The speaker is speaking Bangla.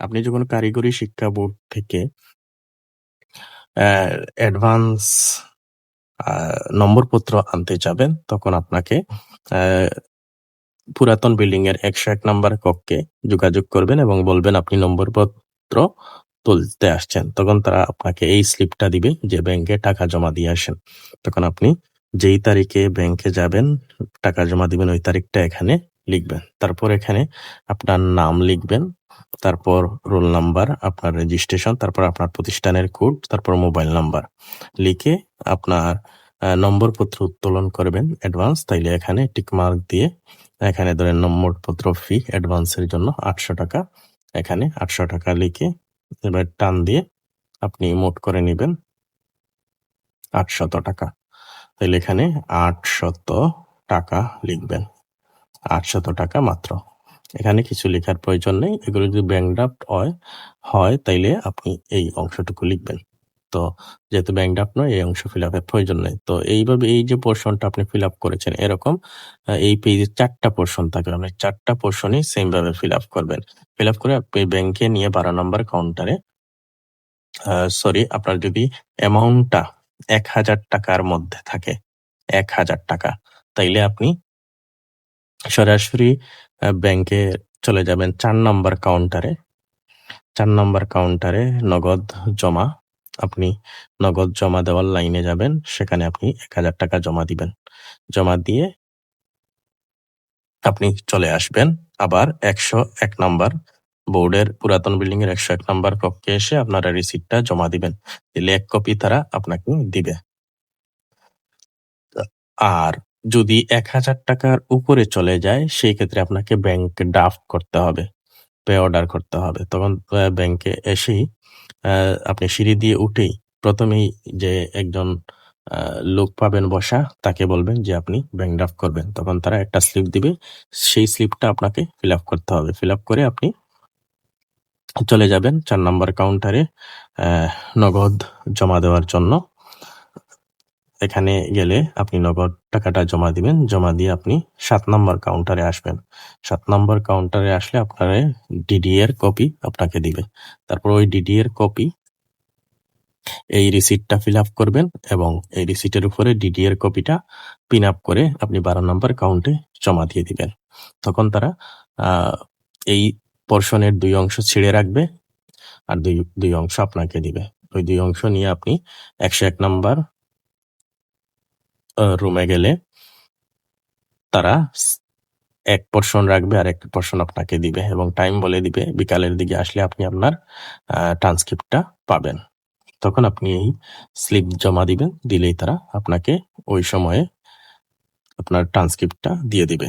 আপনি যখন কারিগরি শিক্ষা বোর্ড থেকে অ্যাডভান্স নম্বরপত্র আনতে যাবেন, তখন আপনাকে পুরাতন বিল্ডিং এর একশো এক নম্বর কক্ষে যোগাযোগ করবেন এবং বলবেন, আপনি নম্বরপত্র তুলতে আসছেন। তখন তারা আপনাকে এই স্লিপটা দিবে যে ব্যাংকে টাকা জমা দিয়ে আসেন। তখন আপনি যেই তারিখে ব্যাংকে যাবেন, টাকা জমা দিবেন, ওই তারিখটা এখানে লিখবেন। তারপর এখানে আপনার নাম লিখবেন, তারপর রোল নাম্বার, আপনার রেজিস্ট্রেশন, তারপর আপনার প্রতিষ্ঠানের কোড, তারপর মোবাইল নাম্বার। লিখে আপনার নম্বরপত্র উত্তোলন করবেন অ্যাডভান্স, তাইলে এখানে টিক মার্ক দিয়ে এখানে ধরেন নম্বরপত্র ফি অ্যাডভান্সের জন্য আটশো টাকা। এখানে আটশো টাকা লিখে এবার টান দিয়ে আপনি মোট করে নেবেন আটশত টাকা। তাহলে এখানে আটশত টাকা লিখবেন। আটশত টাকা মাত্র। এখানে কিছু লেখার প্রয়োজন নেই। এগুলো যদি ব্যাংক ড্রাফট হয় হয়, তাইলে আপনি এই অংশটুকু লিখবেন। তো যেহেতু ব্যাংক ড্রাফট নয়, এই অংশ ফিল আপের প্রয়োজন নেই। তো এইভাবে এই যে পোর্শনটা আপনি ফিল আপ করেছেন, এরকম এই পেজে চারটা পোর্শন থাকবে আপনি চারটা পোর্শনই সেম ভাবে ফিল আপ করবেন। ফিল আপ করে আপনি ব্যাংকে নিয়ে বারো নম্বর কাউন্টারে সরি আপনার যদি অ্যামাউন্টটা এক হাজার টাকার মধ্যে থাকে, এক হাজার টাকা, তাইলে আপনি সরাসরি ব্যাংকে চলে যাবেন চার নম্বর কাউন্টারে চার নম্বর কাউন্টারে নগদ জমা, আপনি নগদ জমা দেওয়ার লাইনে যাবেন, সেখানে আপনি এক হাজার টাকা জমা দিবেন। জমা দিয়ে আপনি চলে আসবেন, আবার একশো এক নাম্বার বোর্ডের পুরাতন বিল্ডিং এর একশো এক নাম্বার কক্ষে এসে আপনারা রিসিপ্টটা জমা দিবেন। দিলে এক কপি তারা আপনাকে দিবে। আর যদি এক হাজার টাকার উপরে চলে যায় সেই ক্ষেত্রে আপনাকে ব্যাংক ড্রাফট করতে হবে পে অর্ডার করতে হবে। তখন আহ, ব্যাংকে এসেই আহ, আপনি সিঁড়ি দিয়ে উঠেই প্রথমেই যে একজন আহ, লোক পাবেন বসা তাকে বলবেন যে আপনি ব্যাংক ড্রাফট করবেন। তখন তারা একটা স্লিপ দিবে সেই স্লিপটা আপনাকে ফিল আপ করতে হবে। ফিল আপ করে আপনি চলে যাবেন চার নম্বর কাউন্টারে আহ, নগদ জমা দেওয়ার জন্য। এখানে গেলে আপনি নগদ টাকাটা জমা দিবেন। জমা দিয়ে আপনি সাত নম্বর কাউন্টারে আসবেন। সাত নম্বর কাউন্টারে আসলে আপনার ডিডি এর কপি আপনাকে দিবে। তারপর ওই ডিডি এর কপি এই রিসিটটা ফিল আপ করবেন এবং এই রিসিটের উপরে ডিডি এর কপিটা পিন আপ করে আপনি বারো নম্বর কাউন্টে জমা দিয়ে দিবেন। তখন তারা এই পোর্শনের দুই অংশ ছিঁড়ে রাখবে আর দুই দুই অংশ আপনাকে দিবে। ওই দুই অংশ নিয়ে আপনি একশো এক নম্বর রুমে গেলে তারা এক পোর্শন রাখবে আর এক পোর্শন আপনাকে দিবে এবং টাইম বলে দিবে। বিকালের দিকে আসলে আপনি আপনার ট্রান্সক্রিপ্টটা পাবেন। তখন আপনি এই স্লিপ জমা দিবেন, দিলেই তারা আপনাকে ওই সময়ে আপনার ট্রান্সক্রিপ্টটা দিয়ে দিবে।